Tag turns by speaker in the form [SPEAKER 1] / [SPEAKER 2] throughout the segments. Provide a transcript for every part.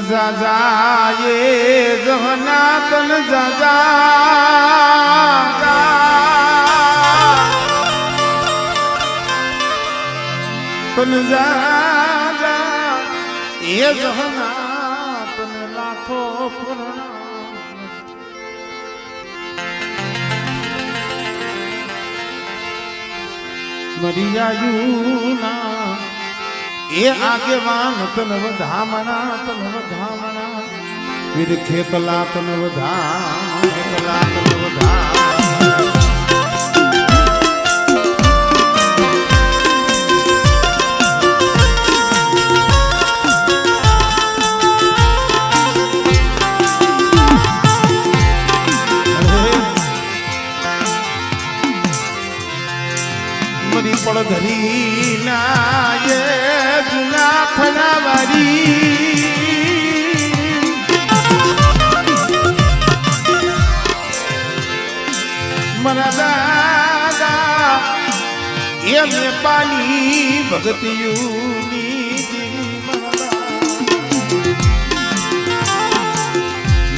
[SPEAKER 1] જાજા એ જહના તન જાજા તન જાજા એ જહના તન લાખો પ્રણામ મરિયાયુના એ આગેવાન તન વધામણા તન વધામણા વીર ખેતલા તન વધામ ખેતલા તન વધામ મરી પડધરી ના એ મારી મારા દાદા એમને પાણી ભગતિયુની જીવી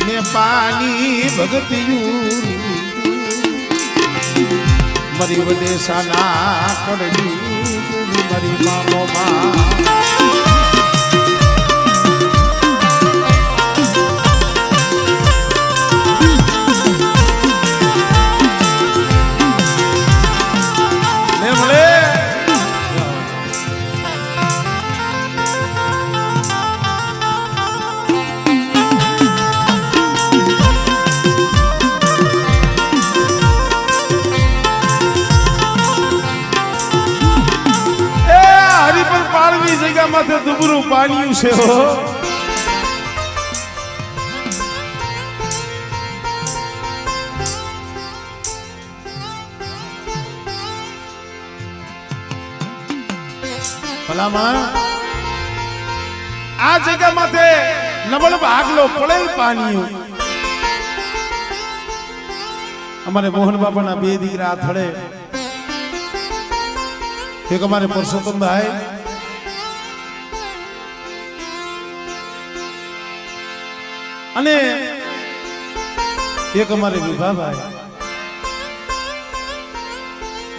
[SPEAKER 1] ને પાણી ભગતિયુની મરી વદેશાના કડલી મરી મામો માં માથે દુબરું પાણી છે ભલામાં આ જગ્યા માથે નબળ ભાગલો પડેલ પાણી અમારે મોહન બાપાના બે દીકરા થડે એક અમારે પરસોત્તમ ભાઈ અને એક અમારે વિભાભાઈ.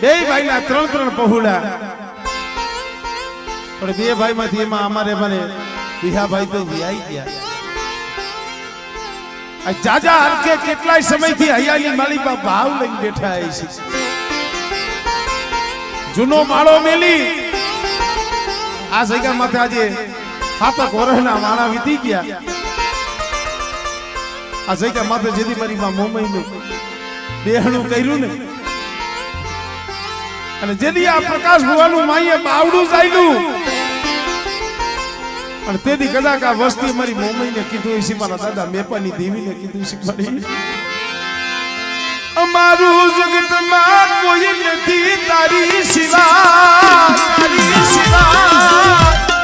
[SPEAKER 1] બે ભાઈ ના ત્રણ ત્રણ પહોળા પણ બે ભાઈ માંથી એમાં અમારે મને વિહાભાઈ તો વિહાઈ ગયા. જાજા હરકે કેટલાય સમયથી હૈયાની પા ભાવ લઈને બેઠા છે. જૂનો માળો મેલી. આ જગ્યા માથે આજે હાથક વરહના માણા વીતી ગયા. આ જગ્યા માથે જેથી મારી માં મોમઈનું બેહણું કર્યું ને. અને જેથી આ પ્રકાશ ભુવાનું માઈએ બાવડું ચાલ્યું અને તેથી કદાચ આ વસ્તી મારી મોમઈને કીધું મારા દાદા મેપાની દેવીને કીધું મારી અમારું જગતમાં કોઈ નથી, તારી સિવા તારી સિવા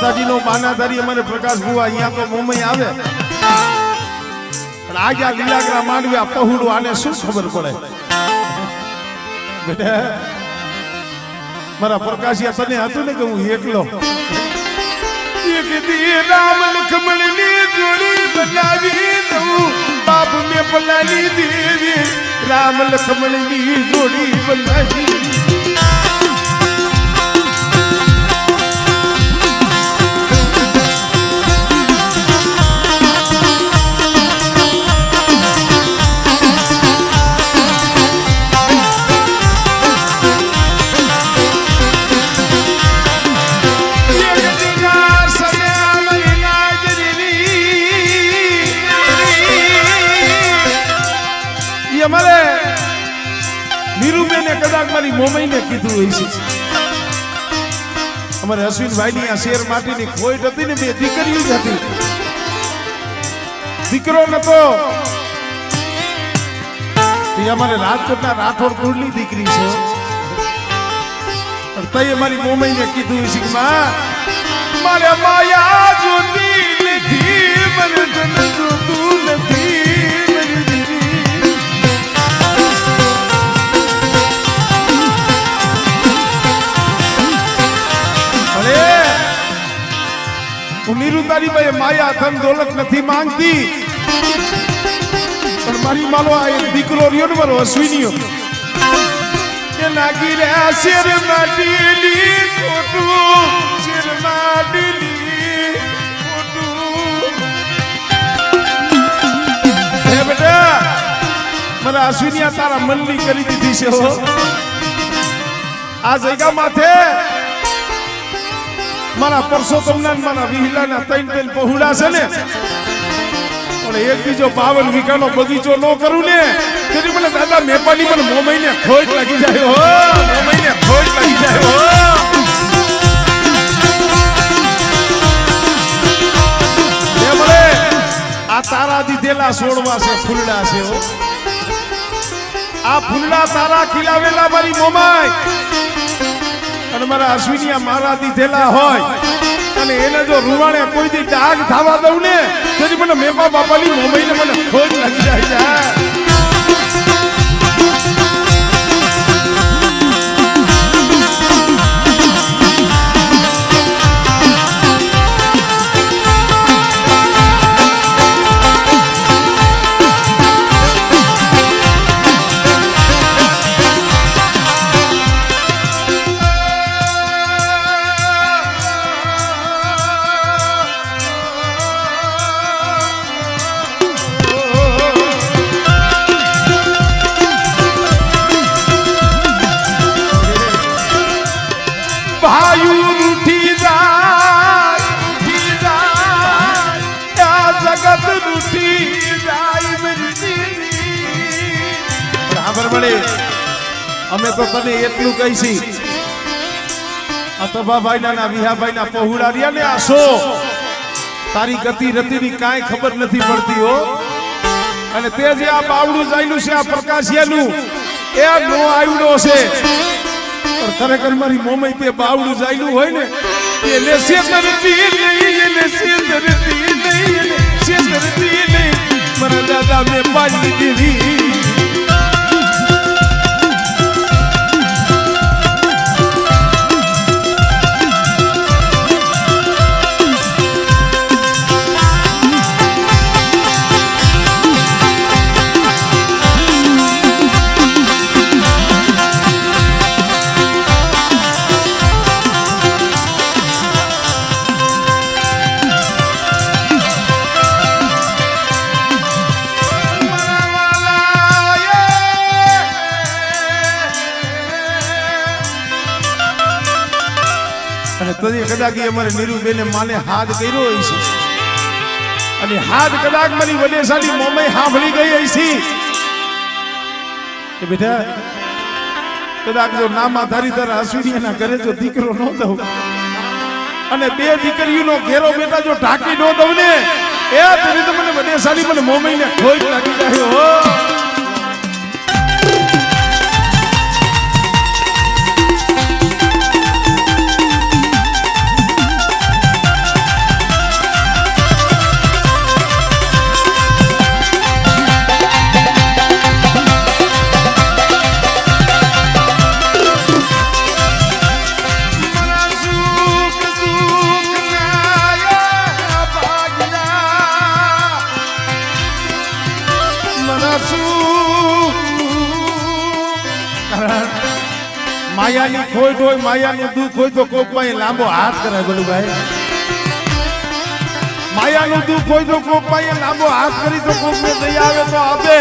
[SPEAKER 1] માતાજીનો પાનાધારી અમારે પ્રકાશ ભુવા અહીંયા તો મુંબઈ આવે. પણ આ લીલાગરા માંડવી, આ પહોળું આને શું ખબર પડે? મારા પ્રકાશિયા, તને હતું ને કે હું એકલો? એક દી રામ લખમણની જોડી બનાવી દઉં. બાપ મેં પલાની દેવી, રામ લખમણની જોડી બનાવી કીધું હોય છે. અમારે અશ્વિનભાઈની આ શેર માટીની ખોઈટ હતી ને બે દીકરીઓ જ હતી. દીકરો નતો. અમારે રાજકોટના રાઠોડ કુળની દીકરી છે. તઈ અમારી મારી મોમઈને કીધું છે કે માં, મારે માયા જોતી નથી મને તને જોતું નથી. હું ભાઈ માયા ધન દોલત નથી માંગતી. પણ મારી માલો આ એક દીકરો રહ્યો ને મારો અશ્વિનીઓ. લાગી રહ્યા શેર માટીલી મારા અશ્વિનિયા તારા મનની કરી દીધી છે આ જગ્યા માથે મારા પરસોત્તમના મારા વિહિલાના ત્રણ ત્રણ પહોળા છે ને. પણ એક બીજો બાવન વીઘાનો બગીચો ન કરું ને. તેથી મને દાદા મેપાની મો મહિને ખોટ લાગી જાય, હો. મહિને ખોટ લાગી જાય, હો. આ તારા દીધેલા સોળવા છે, ફૂલડા છે આ ફૂલડા તારા ખીલાવેલા મારી મોમાય. અને મારા અશ્વિનિયા મારા દીધેલા હોય. અને એને જો રૂવાણે કોઈ દી ડાઘ થવા દઉં ને, તો મને મેપા બાપાની મોબાઈલ મને ખોજ લાગી જાય અમે તો તને એટલું કહીશી આ તભાભાઈ ના વિહાભાઈ ના પહોળા ને આ તારી ગતિ રતિની કાંઈ ખબર નથી પડતી હો. અને તે જે આ બાવડું જાયલું છે, આ પ્રકાશિયાનું, એ નો આવડો છે. પણ ખરેખર મારી મોમઈ તે બાવડું જાયલું હોય ને, એને શેતરતી નહીં, એને શેતરતી નહીં, એને શેતરતી નહીં. મારા દાદા મેં પાડી દીધી. અમારે નીરુબેને માને હાથ કર્યો હોય અને હાથ કદાચ મારી વડેસાલી મોમે સાંભળી ગઈ હોય કે બેટા, કદાચ જો નામા ધારી તારા અશ્વિનીના ઘરે જો દીકરો ન દઉં. અને બે દીકરીઓનો ઘેરો બેટા જો ઢાંકી ન દઉં ને, એ તો મને વડેસાલી મને મોમઈને ખોઈ લાગી જાય હો. માયાની ખોટ હોય, માયાનું દુઃખ હોય તો કોક પાસે લાંબો હાથ કરાય ગોલુભાઈ. માયાનું દુઃખ હોય તો કોક પાસે લાંબો હાથ કરી તો કોક ને દઈ આવે તો આપે.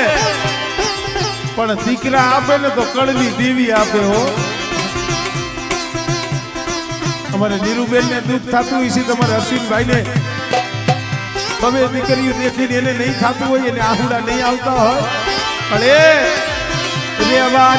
[SPEAKER 1] પણ દીકરા આપે ને તો કડવી દેવી આપે હો. અમારે નીરુબેન ને દુઃખ થતું છે, તમારે અશ્વિનભાઈ ને તમે દીકરીઓ દેખીને એને નહીં થતું હોય, એને આહુડા નહીં આવતા હોય. પણ એ રેવા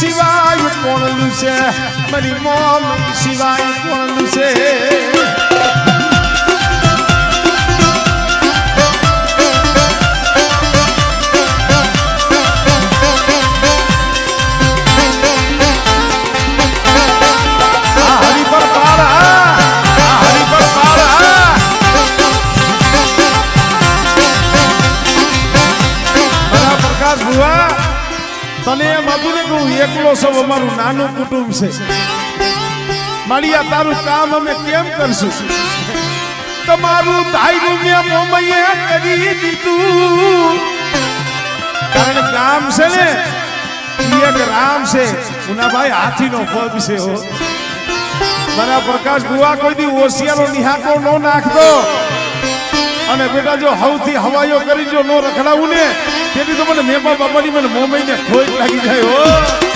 [SPEAKER 1] સિવાય કોણ છે મારી મોમ સિવાય કોણ છે એકલો સૌ અમારું નાનું કુટુંબ છે. મારી તારું કામ અમે કેમ કરશું? તમારું ધાયરું મેં મોમઈએ કરી દીધું. કારણ કામ છે ને એક રામ છે. ઉનાભાઈ હાથીનો પગ છે હો. મારા પ્રકાશ બુવા કોઈ દી ઓશિયાનો નિહાકો નો નાખતો. અને બેટા જો હવથી હવાયો કરી જો નો રખડાવું ને, તેથી તો મને મેપા બાપાની મને મોમઈ ને ખોટ લાગી જાય હો.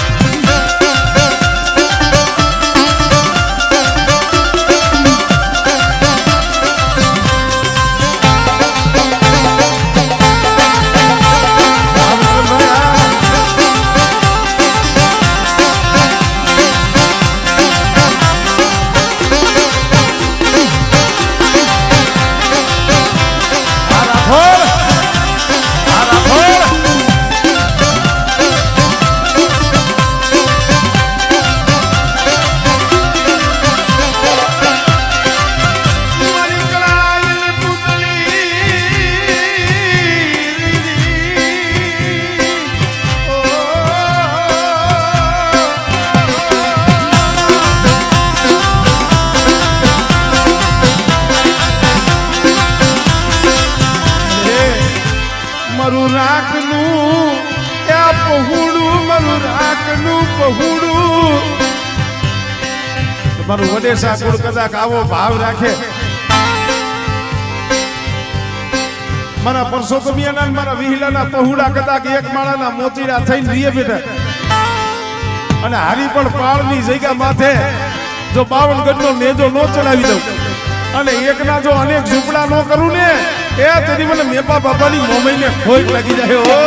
[SPEAKER 1] પહોળું મારું રાખનું પહોળું. તમારું વડેસા કુળ કદાચ આવો ભાવ રાખે. મારા પરસોત્તમિયાના ને મારા વિહિલાના પહોળા કદાચ એક માળાના મોતીડા થઈને રીએ બેઠા. અને હારી પણ પાળની જગ્યા માથે જો બાવન ગઢનો નેજો નો ચડાવી દઉં. અને એકના જો અનેક ઝૂંપડા નો કરું ને, એ તેની મને મેપા બાપાની મોમઈને ખોટ લાગી જાય હો.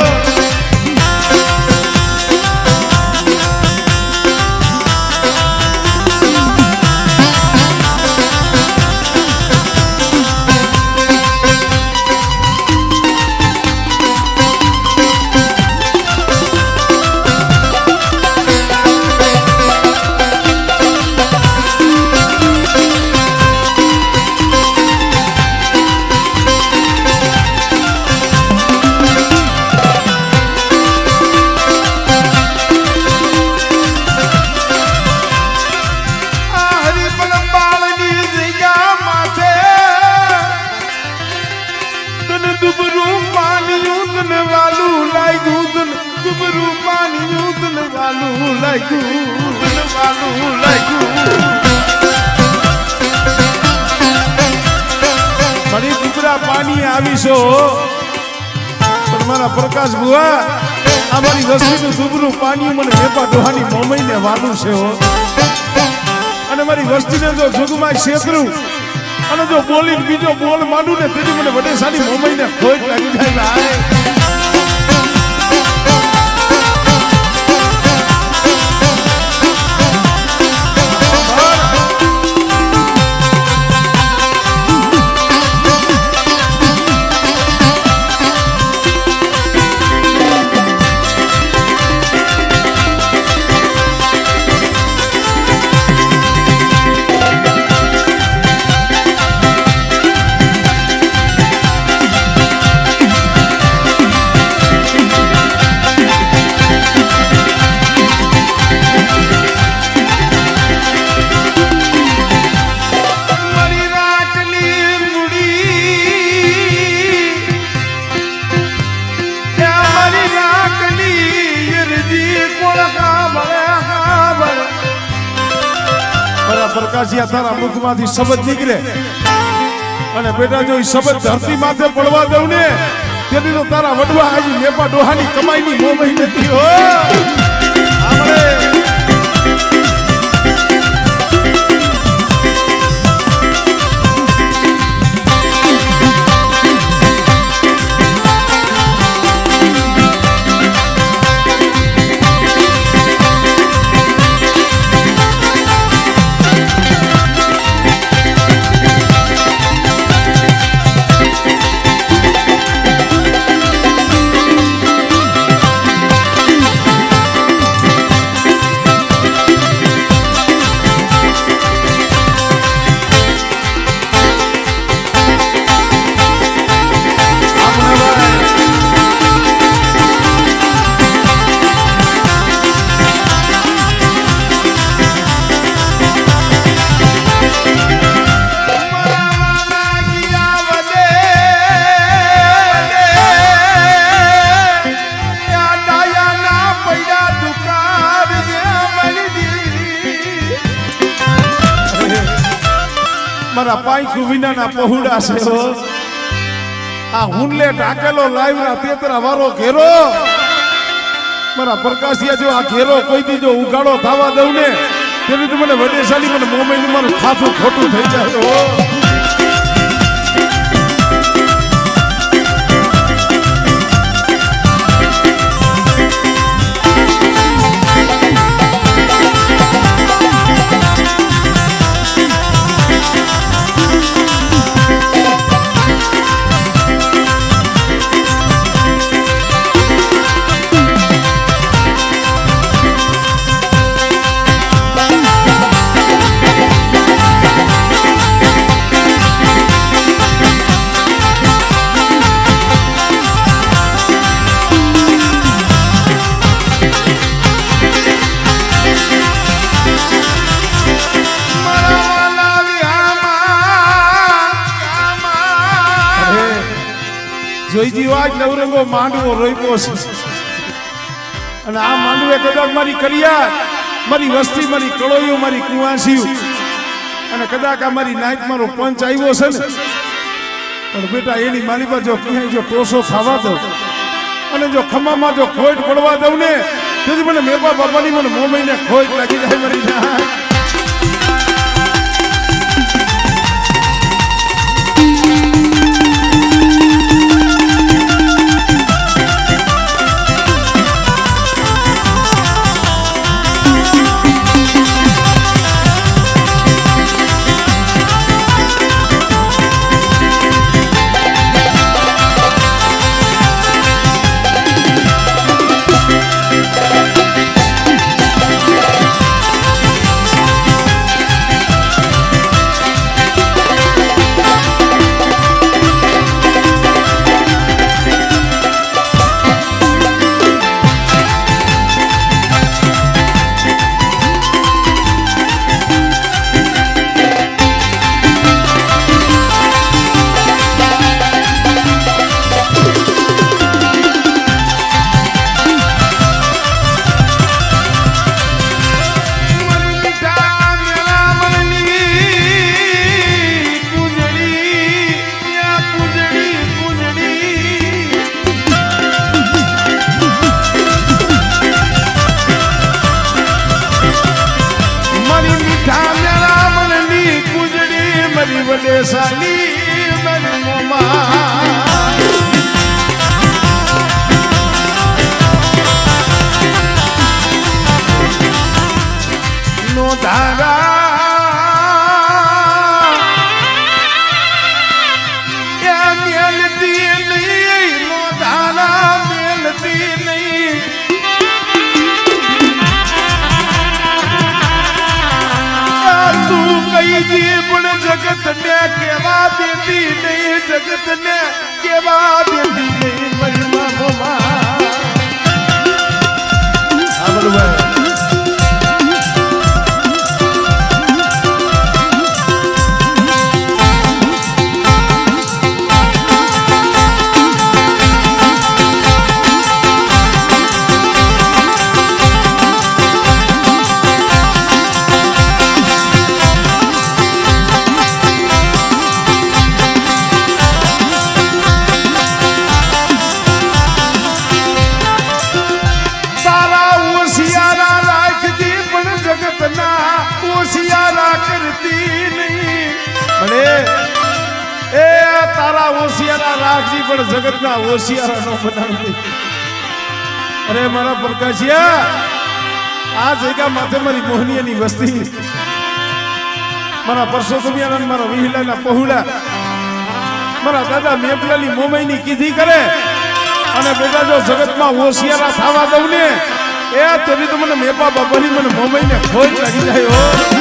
[SPEAKER 1] આવીશો પણ મારા પ્રકાશ બુઆ આ મારી વસ્તીનું દુબરું પાણી મને વેપા ડોહાની મોમઈને વાલું છે અને મારી વસ્તીને જો જુગમાં છેતરું અને જો બોલી બીજો બોલ માંડું ને તેથી મને વડેસાની મોમઈને ખોટ લાગી જાય. પ્રકાશિયા શબ્દ નીકળે. અને બેટા, જો શબ્દ ધરતી માથે પડવા દઉં ને, તેની તો તારા વડવા આવી મેપા ડોહાની કમાઈની મોમઈ નથી, હો. પાંચ વિનાના પહોળા છે આ હુંડલે ઢાકેલો લાઈવના તેતરા વારો ઘેરો. મારા પ્રકાશિયા જો આ ઘેરો કોઈ દી જો ઉગાડો થવા દઉં ને, તેવી મને વડેશાલી મને મોમેન્ટ મારું ખાતું ખોટું થઈ જાય વાજ માંડવો રોઈકો છે. અને આ માંડવે કદાચ મારી કરિયા મારી વસ્તી, મારી કળોયો મારી કુવાસીઓ. અને કદાચ આ મારી નાઈટ મારો પંચ આવ્યો છે ને. પણ બેટા, એની મારી પાસે જો ક્યાંય જો ટોસો ખાવા દઉં. અને જો ખમામાં જો ખોટ પડવા દઉં ને તો મને મેપા બાપાની મને મોમઈને ખોટ લાગી જાય મારી ના મારી વડેસાલી દેતી નહીં જગત ને કેવા દેતી નહીં તારા ઓશિયારા રાખજી પણ જગતના હોશિયારા નો બનાવતી અરે મારા પ્રકાશિયા, આ જગ્યા માથે મારી મોહનીયાની વસ્તી. મારા પરસોત્તમિયાના મારા વિહિલાના પહુડા. મારા દાદા મેપલાની મોમઈની કીધી કરે. અને બેટા જો જગતમાં હોશિયારા થવા દઉં ને, એ તો મને મેપા બાબાની મને મોમઈને ખોજ લાગી જાય હો.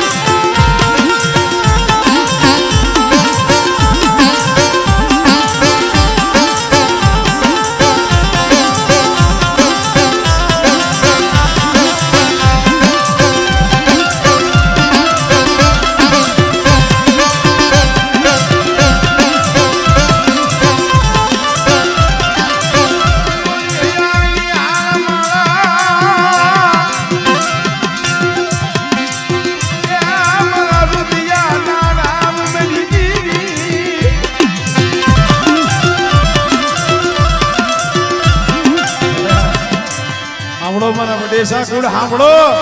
[SPEAKER 1] સાંભળો.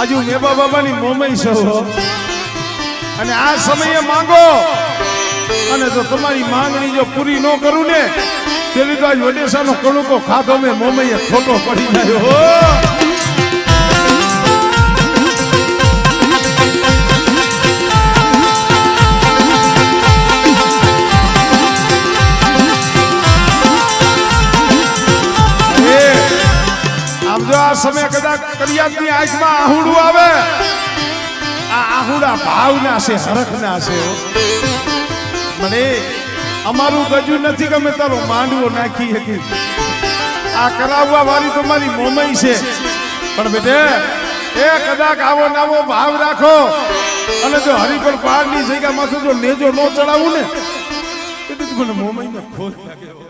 [SPEAKER 1] આજુ મેબા બાબાની મોમઈ છો. અને આ સમયે માંગો. અને જો તમારી માંગણી જો પૂરી ન કરું ને, તેવી તો આજ વડેસાનો કણુકો ખાધો મેં મોમઈએ ખોટો પડી જાય છે હરખના છે મને અમારું ગજુ નથી ગમે, તારો માંડવો નાખી હતી આ કરાવવા વાળી તો મારી મોમઈ છે. પણ બેટે, એ કદાચ આવો નાવો ભાવ રાખો. અને જો હરિપર પહાડની માથે જો નેજો ન ચડાવું ને એટલે મને મોમઈને ખોજ લાગે.